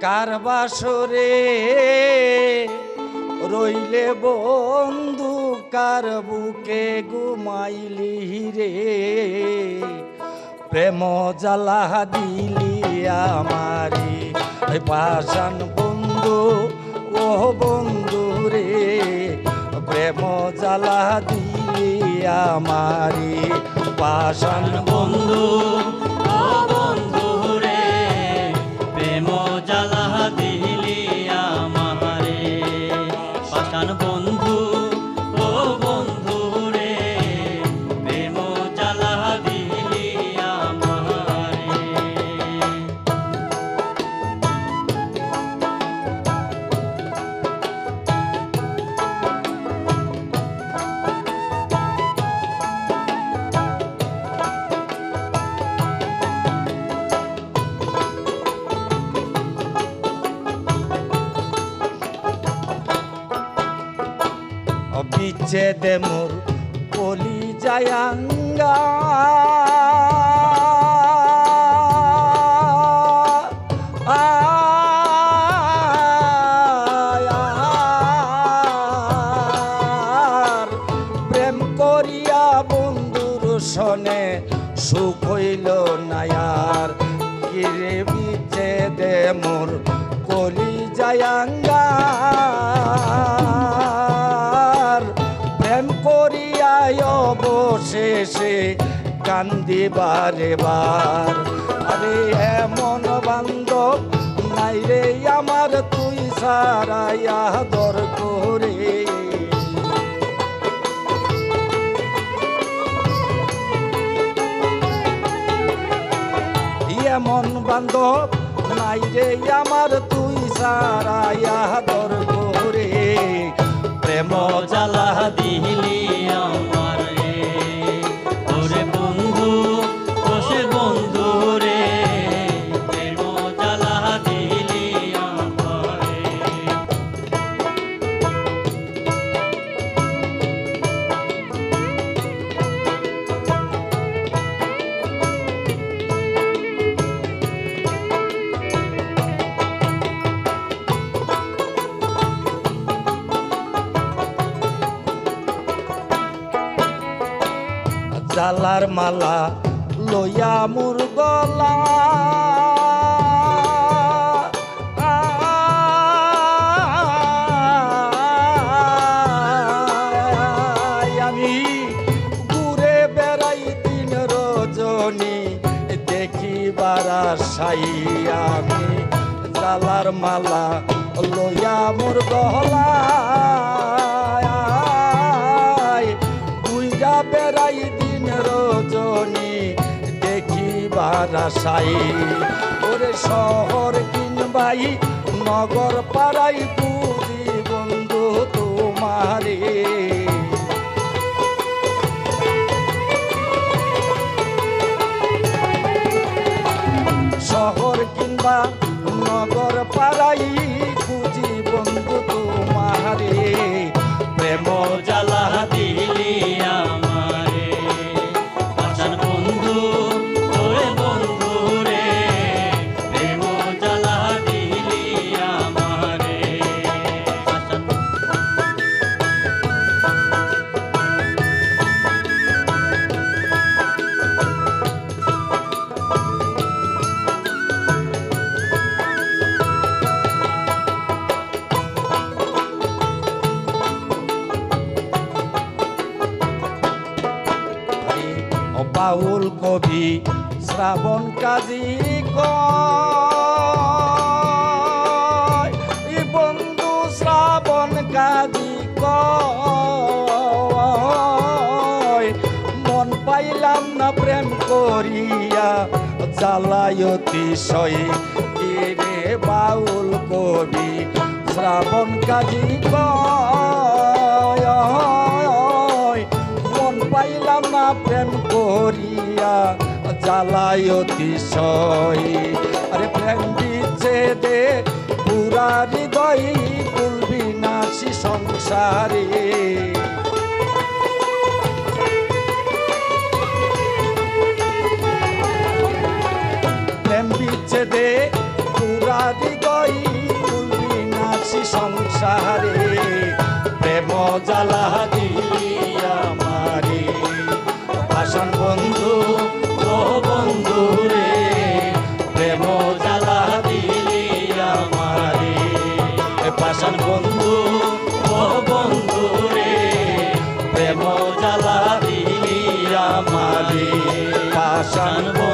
কার বাসরে রইলে বন্ধু, কার বুকে ঘুমাইলি রে? প্রেম জ্বালা দিলি আমারি। পাশান বন্ধু ও বন্ধু রে। প্রেম জ্বালা দিলি আমারি। পাশান বন্ধু বিচ্ছেদে মোর কলি যায়াঙ্গা আর প্রেম বিচ্ছেদে মোর কলি যায়াঙ্গার বারে বার আরে, এমন বান্ধব নাই রে আমার, তুই সারাইয়া দর করে। এমন বান্ধব নাই রে আমার, তুই সারাইয়া দর করে। জালার মালা লইয়া মোর গলা আমি বেড়াই দিন আমি জালার মালা লইয়া মোর বুইরা বেড়াই দিন রজনী দেখিবার আশাই ওরে শহর কিনবাই নগর পাড়াই বুঝি বন্ধু তোমারে। শহর কিংবা নগর পাড়াই খুঁজি বন্ধু তোমারে। প্রেম জ্বালা বাউল কবি শ্রাবণ কাজী কয় ই বন্ধু শ্রাবণ কাজী কয়, মন পাইলাম না প্রেম করিয়া, জ্বালায়তি সয়ে রে বাউল কবি শ্রাবণ কাজী কয়? করিয়া জ্বালায় অতিশয়। আরে প্রেম বিচ্ছেদে পুরা হৃদয় ভুলবি নাসি সংসারে। বিচ্ছেদে পুরা হৃদয় আশারে প্রেম জ্বালা ভাষণ বন্ধু ও বন্ধু রে প্রেম জ্বালা দিলি আমারে। ভাষণ বন্ধু